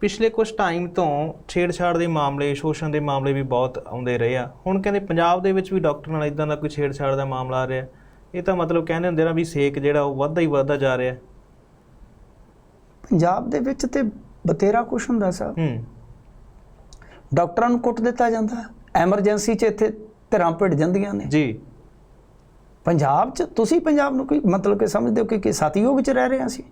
ਪਿਛਲੇ ਕੁਝ ਟਾਈਮ ਤੋਂ ਛੇੜਛਾੜ ਦੇ ਮਾਮਲੇ ਸ਼ੋਸ਼ਣ ਦੇ ਮਾਮਲੇ ਵੀ ਬਹੁਤ ਆਉਂਦੇ ਰਹੇ ਆ। ਹੁਣ ਕਹਿੰਦੇ ਪੰਜਾਬ ਦੇ ਵਿੱਚ ਵੀ ਡਾਕਟਰ ਨਾਲ ਇਦਾਂ ਦਾ ਕੋਈ ਛੇੜਛਾੜ ਦਾ ਮਾਮਲਾ ਆ ਰਿਹਾ। ਇਹ ਤਾਂ ਮਤਲਬ ਕਹਿੰਦੇ ਹੁੰਦੇ ਨਾ ਵੀ ਸੇਕ ਜਿਹੜਾ ਉਹ ਵੱਧਦਾ ਹੀ ਵੱਧਦਾ ਜਾ ਰਿਹਾ। ਪੰਜਾਬ ਦੇ ਵਿੱਚ ਤੇ ਬਤੇਰਾ ਕੁਛ ਹੁੰਦਾ ਸਾਹਿਬ ਹੂੰ। ਡਾਕਟਰਾਂ ਨੂੰ ਕੁੱਟ ਦਿੱਤਾ ਜਾਂਦਾ। ਐਮਰਜੈਂਸੀ 'ਚ ਇੱਥੇ ਧਿਰਾਂ ਭਿੜ ਜਾਂਦੀਆਂ ਨੇ। ਜੀ। ਪੰਜਾਬ 'ਚ ਤੁਸੀਂ ਪੰਜਾਬ ਨੂੰ ਕੋਈ ਮਤਲਬ ਕਿ ਸਮਝਦੇ ਹੋ ਕਿ ਕਿ ਸਤਯੁਗ 'ਚ ਰਹਿ ਰਹੇ ਹਾਂ ਅਸੀਂ?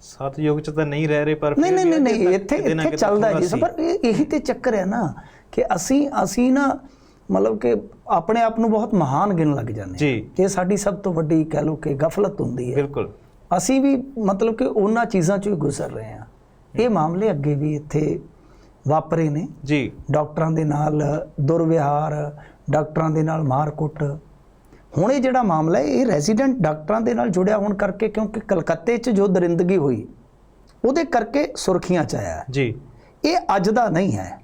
ਸਤਯੁਗ ਚ ਤਾਂ ਨਹੀਂ ਰਹਿ ਰਹੇ ਪਰ ਨਹੀਂ ਨਹੀਂ ਨਹੀਂ ਇੱਥੇ ਇੱਥੇ ਚੱਲਦਾ ਜੀ। ਪਰ ਇਹ- ਤੇ ਚੱਕਰ ਹੈ ਨਾ ਕਿ ਅਸੀਂ ਅਸੀਂ ਨਾ ਮਤਲਬ ਕਿ ਆਪਣੇ ਆਪ ਨੂੰ ਬਹੁਤ ਮਹਾਨ ਗਿਣ ਲੱਗ ਜਾਂਦੇ ਹਾਂ। ਜੀ ਇਹ ਸਾਡੀ ਸਭ ਤੋਂ ਵੱਡੀ ਕਹਿ ਲਓ ਕਿ ਗਫਲਤ ਹੁੰਦੀ ਹੈ। ਬਿਲਕੁਲ। ਅਸੀਂ ਵੀ ਮਤਲਬ ਕਿ ਉਹਨਾਂ ਚੀਜ਼ਾਂ ਚੋਂ ਹੀ ਗੁਜ਼ਰ ਰਹੇ ਹਾਂ। ਇਹ ਮਾਮਲੇ ਅੱਗੇ ਵੀ ਇੱਥੇ ਵਾਪਰੇ ਨੇ। ਜੀ। ਡਾਕਟਰਾਂ ਦੇ ਨਾਲ ਦੁਰਵਿਹਾਰ ਡਾਕਟਰਾਂ ਦੇ ਨਾਲ ਮਾਰਕੁੱਟ ਹੁਣ ਇਹ ਜਿਹੜਾ ਮਾਮਲਾ ਹੈ ਇਹ ਰੈਜ਼ੀਡੈਂਟ ਡਾਕਟਰਾਂ ਦੇ ਨਾਲ ਜੁੜਿਆ ਹੋਣ ਕਰਕੇ ਕਿਉਂਕਿ ਕਲਕੱਤੇ 'ਚ ਜੋ ਦਰਿੰਦਗੀ ਹੋਈ ਉਹਦੇ ਕਰਕੇ ਸੁਰਖੀਆਂ 'ਚ ਆਇਆ। ਜੀ। ਇਹ ਅੱਜ ਦਾ ਨਹੀਂ ਹੈ।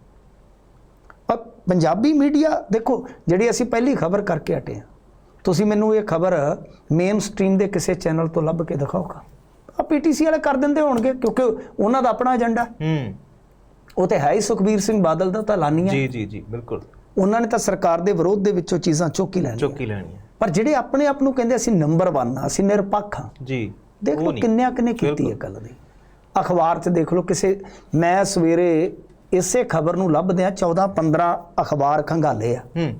ਪੰਜਾਬੀ ਮੀਡੀਆ ਦੇਖੋ ਜਿਹੜੀ ਅਸੀਂ ਪਹਿਲੀ ਖਬਰ ਕਰਕੇ ਹਟੇ ਹਾਂ। ਤੁਸੀਂ ਮੈਨੂੰ ਇਹ ਖਬਰ ਮੇਨ ਸਟ੍ਰੀਮ ਦੇ ਕਿਸੇ ਚੈਨਲ ਤੋਂ ਲੱਭ ਕੇ ਦਿਖਾਓਗਾ। ਆ ਪੀਟੀਸੀ ਵਾਲੇ ਕਰ ਦਿੰਦੇ ਹੋਣਗੇ ਕਿਉਂਕਿ ਉਹਨਾਂ ਦਾ ਆਪਣਾ ਏਜੰਡਾ ਹੂੰ। ਉਹ ਤੇ ਹੈ ਹੀ ਸੁਖਬੀਰ ਸਿੰਘ ਬਾਦਲ ਦਾ ਤਾਂ ਐਲਾਨੀਆ ਜੀ ਜੀ ਜੀ ਬਿਲਕੁਲ। ਉਹਨਾਂ ਨੇ ਤਾਂ ਸਰਕਾਰ ਦੇ ਵਿਰੋਧ ਦੇ ਵਿੱਚੋਂ ਚੀਜ਼ਾਂ ਚੁੱਕ ਹੀ ਲੈਣੀਆਂ। ਚੁੱਕੀ ਲੈਣੀ ਹੈ ਪਰ ਜਿਹੜੇ ਆਪਣੇ ਆਪ ਨੂੰ ਕਹਿੰਦੇ ਅਸੀਂ ਨੰਬਰ 1 ਆ ਅਸੀਂ ਨਿਰਪੱਖ ਹਾਂ। ਜੀ ਦੇਖ ਲਓ ਨਹੀਂ। ਕਿੰਨਿਆਂ ਕਿੰਨੇ ਕੀਤੀ ਹੈ ਗੱਲ ਦੀ। ਅਖਬਾਰ 'ਚ ਦੇਖ ਲਓ ਕਿਸੇ ਮੈਂ ਸਵੇਰੇ ਇਸੇ ਖਬਰ ਨੂੰ ਲੱਭਦਿਆਂ 14 15 ਅਖਬਾਰ ਖੰਗਾਲੇ ਆ। ਹੂੰ।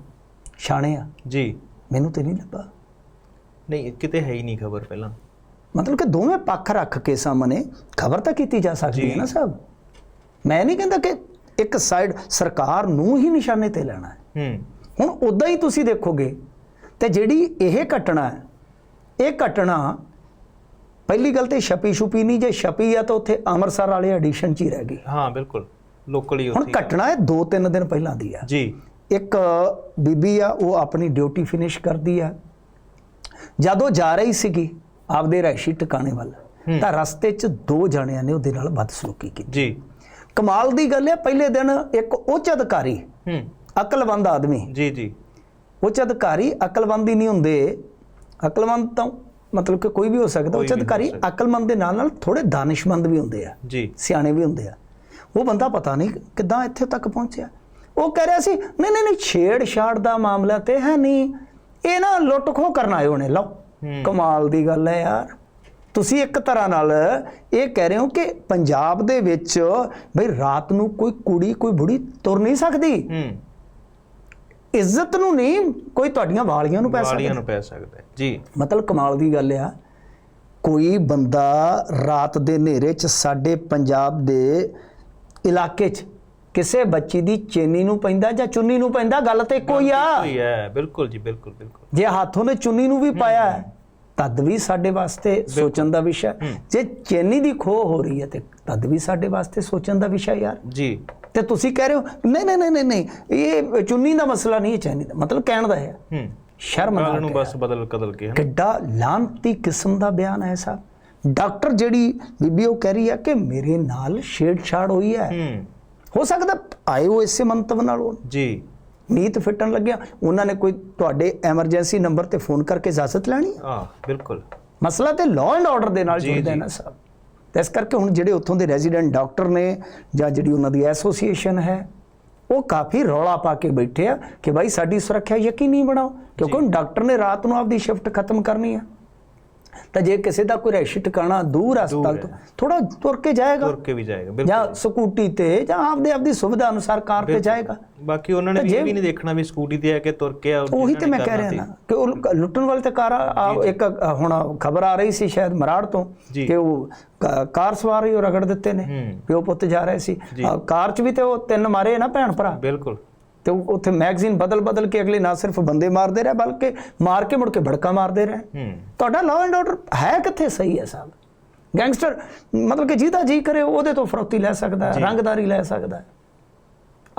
ਛਾਣੇ ਆ। ਜੀ। ਮੈਨੂੰ ਤੇ ਨਹੀਂ ਲੱਭਾ। ਨਹੀਂ ਕਿਤੇ ਹੈ ਹੀ ਨਹੀਂ ਖਬਰ ਪਹਿਲਾਂ। ਮਤਲਬ ਕਿ ਦੋਵੇਂ ਪੱਖ ਰੱਖ ਕੇ ਸਾਹਮਣੇ ਖਬਰ ਤਾਂ ਕੀਤੀ ਜਾ ਸਕਦੀ ਹੈ ਨਾ ਸਾਹਿਬ ਮੈਂ ਨਹੀਂ ਕਹਿੰਦਾ ਕਿ ਇੱਕ ਸਾਈਡ ਸਰਕਾਰ ਨੂੰ ਹੀ ਨਿਸ਼ਾਨੇ ਤੇ ਲੈਣਾ ਹੈ। ਹੂੰ। ਹੁਣ ਉਦਾਂ ਹੀ ਤੁਸੀਂ ਦੇਖੋਗੇ ਤੇ ਜਿਹੜੀ ਇਹ ਘਟਨਾ ਹੈ ਇਹ ਘਟਨਾ ਪਹਿਲੀ ਗੱਲ ਤੇ ਛਪੀ ਛੁਪੀ ਨਹੀਂ ਜੇ ਛਪੀ ਆ ਤਾਂ ਉੱਥੇ ਅੰਮ੍ਰਿਤਸਰ ਵਾਲੇ ਐਡੀਸ਼ਨ 'ਚ ਹੀ ਰਹਿ ਗਈ। ਹਾਂ ਬਿਲਕੁਲ। ਲੋਕਲੀ ਹੁਣ ਉੱਥੇ ਘਟਨਾ ਇਹ 2-3 ਦਿਨ ਪਹਿਲਾਂ ਦੀ ਆ। ਜੀ। ਇੱਕ ਬੀਬੀ ਆ ਉਹ ਆਪਣੀ ਡਿਊਟੀ ਫਿਨਿਸ਼ ਕਰਦੀ ਆ। ਜਦੋਂ ਜਾ ਰਹੀ ਸੀਗੀ ਆਪਦੇ ਰਹਿਸ਼ੀ ਟਿਕਾਣੇ ਵੱਲ ਤਾਂ ਰਸਤੇ 'ਚ ਦੋ ਜਣਿਆਂ ਨੇ ਉਹਦੇ ਨਾਲ ਬਦਸਲੂਕੀ ਕੀਤੀ। ਜੀ। ਕਮਾਲ ਦੀ ਗੱਲ ਹੈ ਪਹਿਲੇ ਦਿਨ ਇੱਕ ਉੱਚ ਅਧਿਕਾਰੀ ਹੂੰ। ਅਕਲਮੰਦ ਆਦਮੀ ਜੀ ਜੀ। ਉੱਚ ਅਧਿਕਾਰੀ ਅਕਲਮੰਦ ਹੀ ਨਹੀਂ ਹੁੰਦੇ। ਅਕਲਮੰਦ ਤਾਂ ਮਤਲਬ ਕਿ ਕੋਈ ਵੀ ਹੋ ਸਕਦਾ ਉੱਚ ਅਧਿਕਾਰੀ। ਅਕਲਮੰਦ ਦੇ ਨਾਲ ਨਾਲ ਥੋੜੇ ਦਾਨਿਸ਼ਮੰਦ ਵੀ ਹੁੰਦੇ ਆ। ਜੀ। ਸਿਆਣੇ ਵੀ ਹੁੰਦੇ ਆ। ਉਹ ਬੰਦਾ ਪਤਾ ਨਹੀਂ ਕਿੱਦਾਂ ਇੱਥੇ ਤੱਕ ਪਹੁੰਚਿਆ। ਉਹ ਕਹਿ ਰਿਹਾ ਸੀ ਨਹੀਂ ਨਹੀਂ ਨਹੀਂ ਛੇੜਛਾੜ ਦਾ ਮਾਮਲਾ ਤੇ ਹੈ ਨਹੀਂ। ਇਹ ਨਾ ਲੁੱਟ ਖੋਹ ਕਰਨ ਆਏ ਹੋਣੇ ਲਓ। ਕਮਾਲ ਦੀ ਗੱਲ ਹੈ ਯਾਰ। ਤੁਸੀਂ ਇੱਕ ਤਰ੍ਹਾਂ ਨਾਲ ਇਹ ਕਹਿ ਰਹੇ ਹੋ ਕਿ ਪੰਜਾਬ ਦੇ ਵਿੱਚ ਬਈ ਰਾਤ ਨੂੰ ਕੋਈ ਕੁੜੀ ਕੋਈ ਬੁੜੀ ਤੁਰ ਨਹੀਂ ਸਕਦੀ? ਹੂੰ। ਇੱਜ਼ਤ ਨੂੰ ਨਹੀਂ ਕੋਈ ਤੁਹਾਡੀਆਂ ਵਾਲੀਆਂ ਨੂੰ ਪੈ ਵਾਲੀਆਂ ਸਕਦਾ। ਨੂੰ ਪੈ ਸਕਦਾ। ਜੀ। ਮਤਲਬ ਕਮਾਲ ਦੀ ਗੱਲ ਆ ਕੋਈ ਬੰਦਾ ਰਾਤ ਦੇ ਹਨੇਰੇ 'ਚ ਸਾਡੇ ਪੰਜਾਬ ਦੇ ਇਲਾਕੇ 'ਚ ਕਿਸੇ ਬੱਚੀ ਦੀ ਚੇਨੀ ਨੂੰ ਪੈਂਦਾ ਜਾਂ ਚੁੰਨੀ ਨੂੰ ਪੈਂਦਾ ਗੱਲ ਤੇ ਇੱਕੋ ਹੀ ਆ। ਕੋਈ ਹੈ ਬਿਲਕੁਲ ਜੀ ਬਿਲਕੁਲ ਬਿਲਕੁਲ। ਜੇ ਹੱਥੋਂ ਨੇ ਚੁੰਨੀ ਨੂੰ ਵੀ ਪਾਇਆ ਤਦ ਵੀ ਸਾਡੇ ਵਾਸਤੇ ਸੋਚਣ ਦਾ ਵਿਸ਼ਾ। ਜੇ ਚੇਨੀ ਦੀ ਖੋਹ ਹੋ ਰਹੀ ਹੈ ਤੇ ਤਦ ਵੀ ਸਾਡੇ ਵਾਸਤੇ ਸੋਚਣ ਦਾ ਵਿਸ਼ਾ ਯਾਰ। ਜੀ। ਤੇ ਤੁਸੀਂ ਕਹਿ ਰਹੇ ਹੋ ਨਹੀਂ ਨਹੀਂ ਨਹੀਂ ਨਹੀਂ ਇਹ ਚੁੰਨੀ ਦਾ ਮਸਲਾ ਨਹੀਂ ਹੈ ਚੈਨੀ ਦਾ ਮਤਲਬ ਕਹਿਣ ਦਾ ਹੈ। ਹੂੰ। ਸ਼ਰਮ ਨਾਲ ਨੂੰ ਬਸ ਬਦਲ ਕਦਲ ਕੇ। ਕਿੱਡਾ ਲਾਂਤੀ ਕਿਸਮ ਦਾ ਬਿਆਨ ਹੈ ਸਾਹਿਬ ਡਾਕਟਰ ਜਿਹੜੀ ਬੀਬੀ ਉਹ ਕਹਿ ਰਹੀ ਹੈ ਕਿ ਮੇਰੇ ਨਾਲ ਛੇੜਛਾੜ ਹੋਈ ਹੈ। ਹੂੰ। ਹੋ ਸਕਦਾ ਆਏ ਉਹ ਇਸੇ ਮੰਤਵ ਨਾਲ ਹੋਣ। ਜੀ। ਨੀਤ ਫਿੱਟਣ ਲੱਗਿਆ। ਉਹਨਾਂ ਨੇ ਕੋਈ ਤੁਹਾਡੇ ਐਮਰਜੈਂਸੀ ਨੰਬਰ ਤੇ ਫੋਨ ਕਰਕੇ ਇਜਾਜ਼ਤ ਲੈਣੀ ਹੈ? ਆ ਬਿਲਕੁਲ। ਮਸਲਾ ਤੇ ਲਾਅ ਐਂਡ ਆਰਡਰ ਦੇ ਨਾਲ ਜੁੜਦਾ ਹੈ। ਨਾ ਸਾਹਿਬ ਤੇ ਇਸ ਕਰਕੇ ਹੁਣ ਜਿਹੜੇ ਉੱਥੋਂ ਦੇ ਰੈਜ਼ੀਡੈਂਟ ਡਾਕਟਰ ਨੇ ਜਾਂ ਜਿਹੜੀ ਉਹਨਾਂ ਦੀ ਐਸੋਸੀਏਸ਼ਨ ਹੈ ਉਹ ਕਾਫੀ ਰੌਲਾ ਪਾ ਕੇ ਬੈਠੇ ਆ ਕਿ ਭਾਈ ਸਾਡੀ ਸੁਰੱਖਿਆ ਯਕੀਨੀ ਬਣਾਓ ਕਿਉਂਕਿ ਡਾਕਟਰ ਨੇ ਰਾਤ ਨੂੰ ਆਪਦੀ ਸ਼ਿਫਟ ਖਤਮ ਕਰਨੀ ਆ। ਤਾਂ ਜੇ ਕਿਸੇ ਦਾ ਕੋਈ ਰਹਿਸ਼ ਟਿਕਾਣਾ ਦੂਰ ਹਸਪਤਾਲ ਤੋਂ ਥੋੜਾ ਤੁਰ ਕੇ ਜਾਏਗਾ। ਤੁਰ ਕੇ ਵੀ ਜਾਏਗਾ ਬਿਲਕੁਲ। ਜਾਂ ਸਕੂਟੀ ਤੇ ਜਾਂ ਆਪਦੇ ਆਪਦੀ ਸੁਵਿਧਾ ਅਨੁਸਾਰ ਕਾਰ ਤੇ ਜਾਏਗਾ। ਬਾਕੀ ਉਹਨਾਂ ਨੇ ਇਹ ਵੀ ਨਹੀਂ ਦੇਖਣਾ ਵੀ ਸਕੂਟੀ ਤੇ ਆ ਕੇ ਤੁਰ ਕੇ ਆ ਉਹੀ ਤੇ ਮੈਂ ਕਹਿ ਰਿਹਾ ਨਾ ਕਿ ਉਹ ਲੁੱਟਣ ਵਾਲੇ ਤੇ ਕਾਰ ਇੱਕ ਹੁਣ ਖਬਰ ਆ ਰਹੀ ਸੀ ਸ਼ਾਇਦ ਮਰਾੜ ਤੋਂ। ਕਿ ਉਹ ਕਾਰ ਸਵਾਰ ਹੀ ਉਹ ਰਗੜ ਦਿੱਤੇ ਨੇ ਪਿਓ ਪੁੱਤ ਜਾ ਰਹੇ ਸੀ। ਕਾਰ 'ਚ ਵੀ ਤੇ ਉਹ ਤਿੰਨ ਮਾਰੇ ਨਾ ਭੈਣ ਭਰਾ। ਬਿਲਕੁਲ। ਤੇ ਉੱਥੇ ਮੈਗਜ਼ੀਨ ਬਦਲ ਬਦਲ ਕੇ ਅਗਲੇ ਨਾ ਸਿਰਫ ਬੰਦੇ ਮਾਰਦੇ ਰਹੇ ਬਲਕਿ ਮਾਰ ਕੇ ਮੁੜ ਕੇ ਭੜਕਾ ਮਾਰਦੇ ਰਹੇ। ਤੁਹਾਡਾ ਲਾਅ ਐਂਡ ਆਰਡਰ ਹੈ ਕਿੱਥੇ? ਸਹੀ ਹੈ ਸਾਹਿਬ ਗੈਂਗਸਟਰ ਮਤਲਬ ਕਿ ਜਿਹਦਾ ਜੀ ਕਰੇ ਉਹਦੇ ਤੋਂ ਫਰੋਤੀ ਲੈ ਸਕਦਾ ਹੈ ਰੰਗਦਾਰੀ ਲੈ ਸਕਦਾ। ਹੈ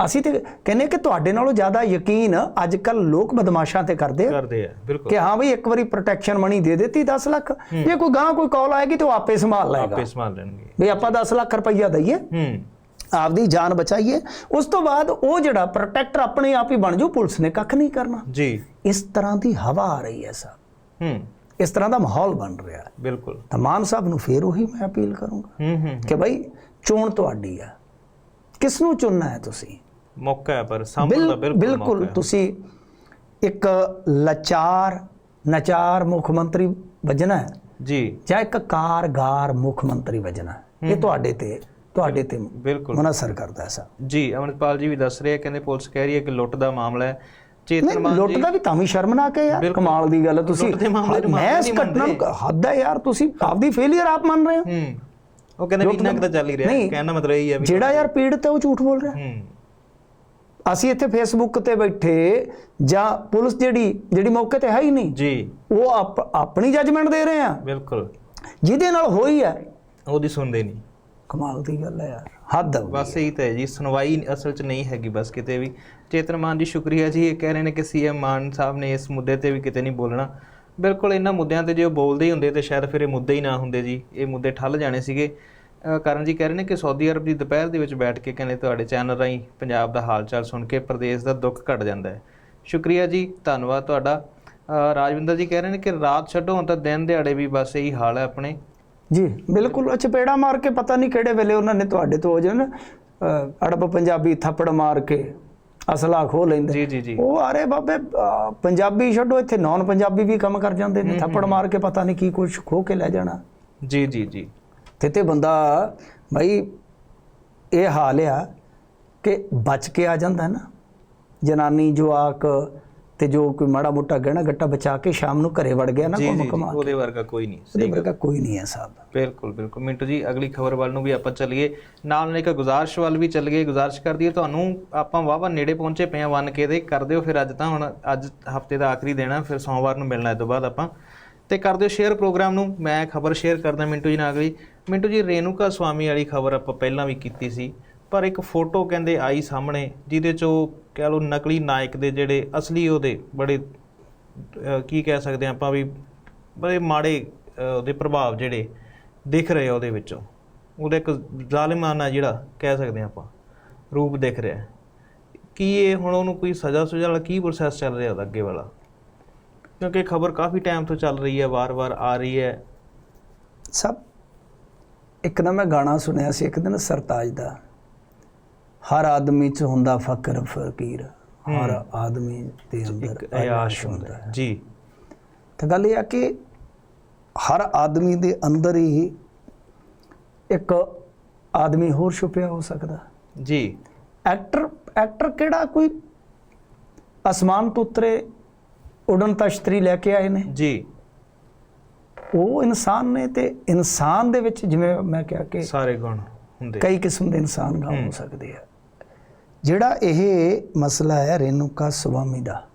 ਅਸੀਂ ਤੇ ਕਹਿੰਨੇ ਕਿ ਤੁਹਾਡੇ ਨਾਲੋਂ ਜ਼ਿਆਦਾ ਯਕੀਨ ਅੱਜ ਕੱਲ ਲੋਕ ਬਦਮਾਸ਼ਾਂ ਤੇ ਕਰਦੇ ਆ। ਕਰਦੇ ਆ ਬਿਲਕੁਲ। ਕਿ ਹਾਂ ਬਈ ਇੱਕ ਵਾਰੀ ਪ੍ਰੋਟੈਕਸ਼ਨ ਮਨੀ ਦੇ ਦਿੱਤੀ 10 ਲੱਖ। ਜੇ ਕੋਈ ਗਾਂ ਕੋਈ ਕਾਲ ਆਏਗੀ ਤੇ ਉਹ ਆਪੇ ਸੰਭਾਲ ਲਏਗਾ। ਆਪੇ ਸੰਭਾਲ ਲੈਣਗੇ। ਵੀ ਆਪਾਂ 10 ਲੱਖ ਰੁਪਈਆ ਦਈਏ। ਹੂੰ। ਆਪਦੀ ਜਾਨ ਬਚਾਈਏ। ਉਸ ਤੋਂ ਬਾਅਦ ਉਹ ਜਿਹੜਾ ਪ੍ਰੋਟੈਕਟਰ ਆਪਣੇ ਆਪ ਹੀ ਬਣ ਜਾਊ ਪੁਲਿਸ ਨੇ ਕੱਖ ਨਹੀਂ ਕਰਨਾ। ਜੀ। ਇਸ ਤਰ੍ਹਾਂ ਦੀ ਹਵਾ ਆ ਰਹੀ ਹੈ ਸਾਹਿਬ ਹੂੰ। ਇਸ ਤਰ੍ਹਾਂ ਦਾ ਮਾਹੌਲ ਬਣ ਰਿਹਾ ਹੈ। ਬਿਲਕੁਲ। ਤਾਂ ਮਾਨ ਸਾਹਿਬ ਨੂੰ ਫੇਰ ਉਹੀ ਮੈਂ ਅਪੀਲ ਕਰੂੰਗਾ ਹੂੰ ਹੂੰ ਕਿ ਭਾਈ ਚੋਣ ਤੁਹਾਡੀ ਆ ਕਿਸ ਨੂੰ ਚੁਣਨਾ ਹੈ ਤੁਸੀਂ? ਮੌਕਾ ਹੈ ਪਰ ਸਾਂਭਣ ਦਾ ਬਿਲ- ਬਿਲਕੁਲ ਬਿਲਕੁਲ। ਤੁਸੀਂ ਇੱਕ ਲਾਚਾਰ ਨਚਾਰ ਮੁੱਖ ਮੰਤਰੀ ਵਜਣਾ ਹੈ ਜੀ। ਜਾਂ ਇੱਕ ਕਾਰਗਾਰ ਮੁੱਖ ਮੰਤਰੀ ਵਜਣਾ ਇਹ ਤੁਹਾਡੇ ਤੇ ਤੁਹਾਡੇ ਤੇ ਬਿਲਕੁਲ। ਮਨਸਰ ਕਰਦਾ ਸਭ ਜੀ ਅਮਰਿਤਪਾਲ ਜੀ ਵੀ ਦੱਸ ਰਹੇ ਆ ਕਹਿੰਦੇ ਪੁਲਿਸ ਕਹਿ ਰਹੀ ਹੈ ਕਿ ਲੁੱਟ ਦਾ ਮਾਮਲਾ ਹੈ। ਚੇਤਨ ਮਾਨ ਲੁੱਟ ਜੀ ਦਾ ਵੀ ਤਾਂ ਵੀ ਸ਼ਰਮਨਾਕ ਹੈ ਯਾਰ। ਕਮਾਲ ਦੀ ਗੱਲ ਹੈ ਤੁਸੀਂ। ਲੁੱਟ ਮੈਂ ਇਸ ਘਟਨਾ ਨੂੰ। ਹੱਦ ਹੈ ਯਾਰ ਤੁਸੀਂ ਆਪਦੀ ਫੇਲਿਅਰ ਆਪ ਮੰਨ ਰਹੇ ਹੋ। ਹੂੰ। ਉਹ ਕਹਿੰਦੇ ਵੀ ਇੰਨਾ ਕੁ ਤਾਂ ਚੱਲ ਹੀ ਰਿਹਾ। ਕਹਿਣ ਦਾ ਮਤਲਬ ਇਹ ਹੀ ਵੀ ਜਿਹੜਾ ਯਾਰ ਪੀੜਤ ਹੈ ਉਹ ਝੂਠ ਬੋਲ ਰਿਹਾ। ਹੂੰ। ਅਸੀਂ ਇੱਥੇ ਫੇਸਬੁੱਕ ਤੇ ਬੈਠੇ ਜਾਂ ਪੁਲਿਸ ਜਿਹੜੀ ਜਿਹੜੀ ਮੌਕੇ ਤੇ ਹੈ ਹੀ ਨਹੀਂ ਜੀ। ਉਹ ਆਪ- ਆਪਣੀ ਜੱਜਮੈਂਟ ਦੇ ਰਹੇ ਆ। ਬਿਲਕੁਲ। ਜਿਹਦੇ ਨਾਲ ਹੋਈ ਹੈ। ਉਹਦੀ ਸੁਣਦੇ ਨਹੀਂ। ਕਮਾਲ ਦੀ ਗੱਲ ਹੈ ਯਾਰ, ਹੱਦ ਹੈ ਬਸ ਇਹੀ ਤਾਂ ਹੈ ਜੀ, ਸੁਣਵਾਈ ਅਸਲ 'ਚ ਨਹੀਂ ਹੈਗੀ ਬਸ ਕਿਤੇ ਵੀ। ਚੇਤਨ ਮਾਨ ਜੀ, ਸ਼ੁਕਰੀਆ ਜੀ, ਇਹ ਕਹਿ ਰਹੇ ਨੇ ਕਿ ਸੀਐਮ ਮਾਨ ਸਾਹਿਬ ਨੇ ਇਸ ਮੁੱਦੇ ਤੇ ਵੀ ਕਿਤੇ ਨਹੀਂ ਬੋਲਣਾ। ਬਿਲਕੁਲ ਇਹਨਾਂ ਮੁੱਦਿਆਂ ਤੇ ਜੇ ਉਹ ਬੋਲਦੇ ਹੀ ਹੁੰਦੇ, ਤੇ ਸ਼ਾਇਦ ਫਿਰ ਇਹ ਮੁੱਦੇ ਹੀ ਨਾ ਹੁੰਦੇ ਜੀ, ਇਹ ਮੁੱਦੇ ਠੱਲ ਜਾਣੇ ਸੀਗੇ। ਕਰਨ ਜੀ ਕਹਿ ਰਹੇ ਨੇ ਕਿ ਸਾਊਦੀ ਅਰਬ ਦੀ ਦੁਪਹਿਰ ਦੇ ਵਿੱਚ ਬੈਠ ਕੇ ਕਹਿੰਦੇ ਤੁਹਾਡੇ ਚੈਨਲ ਰਾਹੀਂ ਪੰਜਾਬ ਦਾ ਹਾਲ ਚਾਲ ਸੁਣ ਕੇ ਪ੍ਰਦੇਸ਼ ਦਾ ਦੁੱਖ ਘਟ ਜਾਂਦਾ ਹੈ। ਸ਼ੁਕਰੀਆ ਜੀ, ਧੰਨਵਾਦ ਤੁਹਾਡਾ। ਰਾਜਵਿੰਦਰ ਜੀ ਕਹਿ ਰਹੇ ਨੇ ਕਿ ਰਾਤ ਛੱਡੋ, ਹੁਣ ਤਾਂ ਦਿਨ ਦਿਹਾੜੇ ਵੀ ਬਸ ਇਹੀ ਹਾਲ ਹੈ ਆਪਣੇ। ਜੀ। ਬਿਲਕੁਲ ਚਪੇੜਾ ਮਾਰ ਕੇ ਪਤਾ ਨਹੀਂ ਕਿਹੜੇ ਵੇਲੇ ਉਹਨਾਂ ਨੇ ਤੁਹਾਡੇ ਤੋਂ ਹੋ ਜਾਣ ਅਹ, ਅੜਬ ਪੰਜਾਬੀ ਥੱਪੜ ਮਾਰ ਕੇ ਅਸਲਾ ਖੋ ਲੈਂਦੇ। ਜੀ ਜੀ ਜੀ। ਉਹ ਅਰੇ ਬਾਬੇ ਪੰਜਾਬੀ ਛੱਡੋ ਇੱਥੇ ਨਾਨ ਪੰਜਾਬੀ ਵੀ ਕੰਮ ਕਰ ਜਾਂਦੇ ਨੇ। ਥੱਪੜ ਮਾਰ ਕੇ ਪਤਾ ਨਹੀਂ ਕੀ ਕੁਝ ਖੋ ਕੇ ਲੈ ਜਾਣਾ। ਜੀ ਜੀ ਜੀ। ਤੇ ਤੇ ਬੰਦਾ ਭਾਈ ਇਹ ਹਾਲ ਆ ਕਿ ਬਚ ਕੇ ਆ ਜਾਂਦਾ ਨਾ। ਜਨਾਨੀ ਜਵਾਕ ਤੇ ਜੋ ਕੋਈ ਮਾੜਾ ਮੋਟਾ ਗਹਿਣਾ ਗੱਟਾ ਬਚਾ ਕੇ ਸ਼ਾਮ ਨੂੰ ਘਰੇ ਵੜ ਗਿਆ ਨਾ ਜੀ ਕਮਾ ਉਹਦੇ ਵਰਗਾ ਕੋਈ ਨਹੀਂ ਉਹਦੇ ਵਰਗਾ ਕੋਈ ਨਹੀਂ ਹੈ ਸਾਹਿਬ ਬਿਲਕੁਲ ਬਿਲਕੁਲ। ਮਿੰਟੂ ਜੀ ਅਗਲੀ ਖਬਰ ਵੱਲ ਨੂੰ ਵੀ ਆਪਾਂ ਚੱਲੀਏ। ਨਾਲ ਨਾਲ ਇੱਕ ਗੁਜ਼ਾਰਿਸ਼ ਵੱਲ ਵੀ ਚੱਲੀਏ ਗੁਜ਼ਾਰਿਸ਼ ਕਰ ਦਈਏ। ਤੁਹਾਨੂੰ ਆਪਾਂ ਵਾਵਾ ਨੇੜੇ ਪਹੁੰਚੇ ਪਏ ਆ ਵਨ ਕੇ ਦੇ। ਕਰ ਦਿਓ ਫਿਰ ਅੱਜ ਤਾਂ ਹੁਣ ਅੱਜ ਹਫ਼ਤੇ ਦਾ ਆਖਰੀ ਦੇਣਾ ਫਿਰ ਸੋਮਵਾਰ ਨੂੰ ਮਿਲਣਾ ਇਹ ਤੋਂ ਬਾਅਦ ਆਪਾਂ। ਤੇ ਕਰ ਦਿਓ ਸ਼ੇਅਰ ਪ੍ਰੋਗਰਾਮ ਨੂੰ। ਮੈਂ ਖਬਰ ਸ਼ੇਅਰ ਕਰਦਾ ਮਿੰਟੂ ਜੀ ਨਾਲ ਅਗਲੀ। ਮਿੰਟੂ ਜੀ ਰੇਨੂਕਾ ਸਵਾਮੀ ਵਾਲੀ ਖਬਰ ਆਪਾਂ ਪਹਿਲਾਂ ਵੀ ਕੀਤੀ ਸੀ। ਪਰ ਇੱਕ ਫੋਟੋ ਕਹਿੰਦੇ ਆਈ ਸਾਹਮਣੇ, ਜਿਹਦੇ ਚੋਂ ਕਹਿ ਲਓ ਨਕਲੀ ਨਾਇਕ ਦੇ ਜਿਹੜੇ ਅਸਲੀ ਉਹਦੇ ਬੜੇ ਕੀ ਕਹਿ ਸਕਦੇ ਹਾਂ ਆਪਾਂ ਵੀ ਬੜੇ ਮਾੜੇ ਉਹਦੇ ਪ੍ਰਭਾਵ ਜਿਹੜੇ ਦਿਖ ਰਹੇ ਆ ਉਹਦੇ ਵਿੱਚੋਂ। ਉਹਦਾ ਇੱਕ ਜ਼ਾਲਿਮਾਨਾ ਜਿਹੜਾ ਕਹਿ ਸਕਦੇ ਹਾਂ ਆਪਾਂ, ਰੂਪ ਦਿਖ ਰਿਹਾ। ਕੀ ਇਹ ਹੁਣ ਉਹਨੂੰ ਕੋਈ ਸਜ਼ਾ ਸੁਝਾ ਵਾਲਾ ਕੀ ਪ੍ਰੋਸੈਸ ਚੱਲ ਰਿਹਾ ਉਹਦਾ ਅੱਗੇ ਵਾਲਾ? ਕਿਉਂਕਿ ਖਬਰ ਕਾਫੀ ਟਾਈਮ ਤੋਂ ਚੱਲ ਰਹੀ ਹੈ, ਵਾਰ-ਵਾਰ ਆ ਰਹੀ ਹੈ। ਸਭ, ਇੱਕ ਨਾ ਮੈਂ ਗਾਣਾ ਸੁਣਿਆ ਸੀ, ਇੱਕ ਦਿਨ ਸਰਤਾਜ ਦਾ। ਹਰ ਆਦਮੀ ਚ ਹੁੰਦਾ ਫਕਰ ਫਕੀਰ। ਹਰ ਆਦਮੀ ਦੇ ਅੰਦਰ ਅਯਾਸ਼ ਹੁੰਦਾ। ਜੀ। ਤਾਂ ਗੱਲ ਇਹ ਆ ਕਿ ਹਰ ਆਦਮੀ ਦੇ ਅੰਦਰ ਹੀ ਇੱਕ ਆਦਮੀ ਹੋਰ ਛੁਪਿਆ ਹੋ ਸਕਦਾ। ਜੀ। ਐਕਟਰ ਐਕਟਰ ਕਿਹੜਾ ਕੋਈ ਅਸਮਾਨ ਤੋਂ ਉਤਰੇ ਉਡਨ ਤਸ਼ਤਰੀ ਲੈ ਕੇ ਆਏ ਨੇ। ਜੀ। ਉਹ ਇਨਸਾਨ ਨੇ ਤੇ ਇਨਸਾਨ ਦੇ ਵਿੱਚ ਜਿਵੇਂ ਮੈਂ ਕਿਹਾ ਕਿ ਸਾਰੇ ਗੁਣ ਹੁੰਦੇ ਕਈ ਕਿਸਮ ਦੇ ਇਨਸਾਨ ਗਾ ਹੋ। ਸਕਦੇ ਆ। ਜਿਹੜਾ ਇਹ ਮਸਲਾ ਹੈ ਰੇਨੂਕਾ ਸੁਵਾਮੀ ਦਾ।